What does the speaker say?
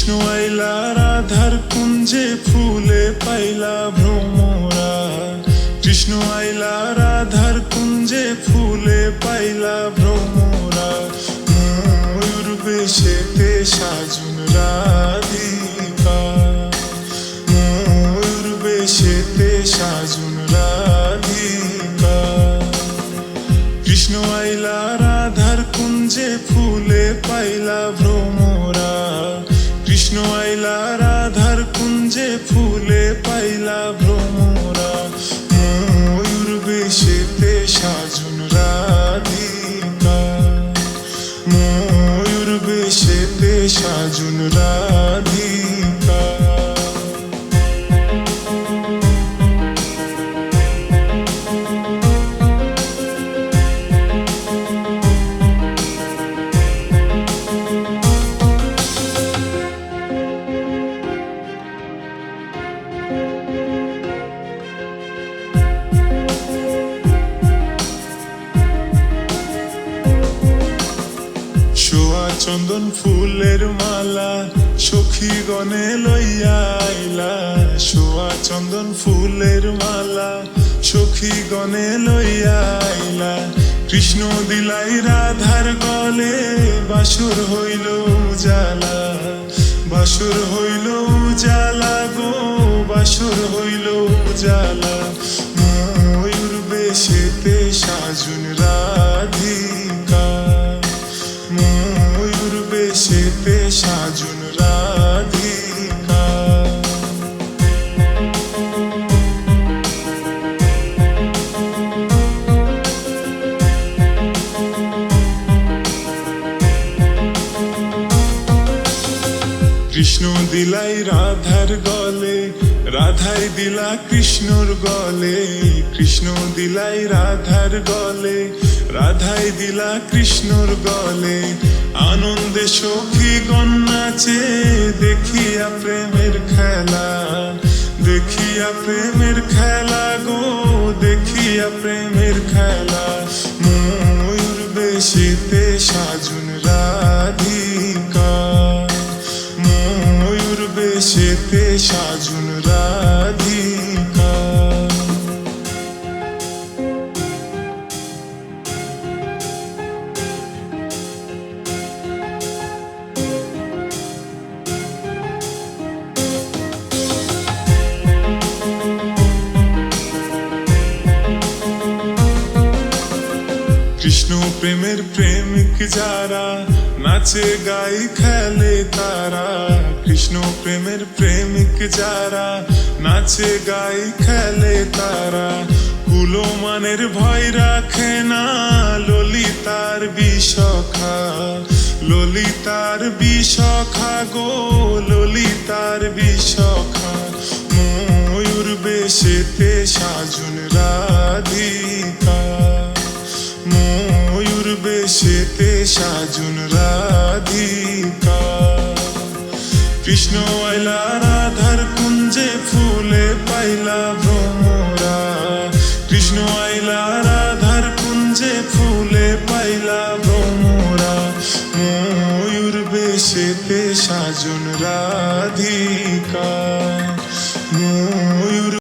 কৃষ্ণ আইলা, রাধার কুঞ্জে ফুলে পাইলা ভ্রমরা। কৃষ্ণ আইলা, রাধার কুঞ্জে ফুলে পাইলা ভ্রমরা। ময়ূর বেশেতে সাজুন রাধিকা। ময়ূর বেশেতে সাজুন রাধিকা। কৃষ্ণ আইলা, রাধার কুঞ্জে ফুলে পাইলা ভ্রমরা। কৃষ্ণ চন্দন ফুলের মালা সখী গনে লইয়া আইলা। সোয়া চন্দন ফুলের মালা সখী গনে লইয়া আইলা। কৃষ্ণ দিলাই রাধার গলে, বাসুর হইল উজালা। বাসুর হইল উজালা গো, বাসুর হইল উজালা। ময়ূর বেশেতে সাজুন সাজুন রাধিকা কৃষ্ণ দিলাই রাধার গলে রাধাই দিলা কৃষ্ণর গলে। কৃষ্ণ দিলাই রাধার গলে রাধাই দিলা কৃষ্ণর গলে, আনন্দে সখী গন্নাচে দেখিয়া প্রেমের খেলা, দেখিয়া প্রেমের খেলা গো, দেখিয়া প্রেমের খেলা। ময়ূর বেশেতে সাজুন রাধিকা, ময়ূর বেশেতে সাজুন রাধিকা। কৃষ্ণ প্রেমের প্রেমিক যারা, নাচে গাই খেলে তারা। কৃষ্ণ প্রেমের প্রেমিক যারা, নাচে গাই খেলে তারা। কুলমানের ভয় রাখে না ললিতার বিষখা ললিতার বিষখা গো, ললিতার বিষখা ময়ূর বেশেতে সাজুন বেশেতে সাজুন রাধিকা। কৃষ্ণ আইলা রাধার কুঞ্জে ফুলে পাইলা ভ্রমরা। কৃষ্ণ আইলা রাধার কুঞ্জে ফুলে পাইলা ভ্রমরা। ময়ূর বেশেতে সাজুন রাধিকা।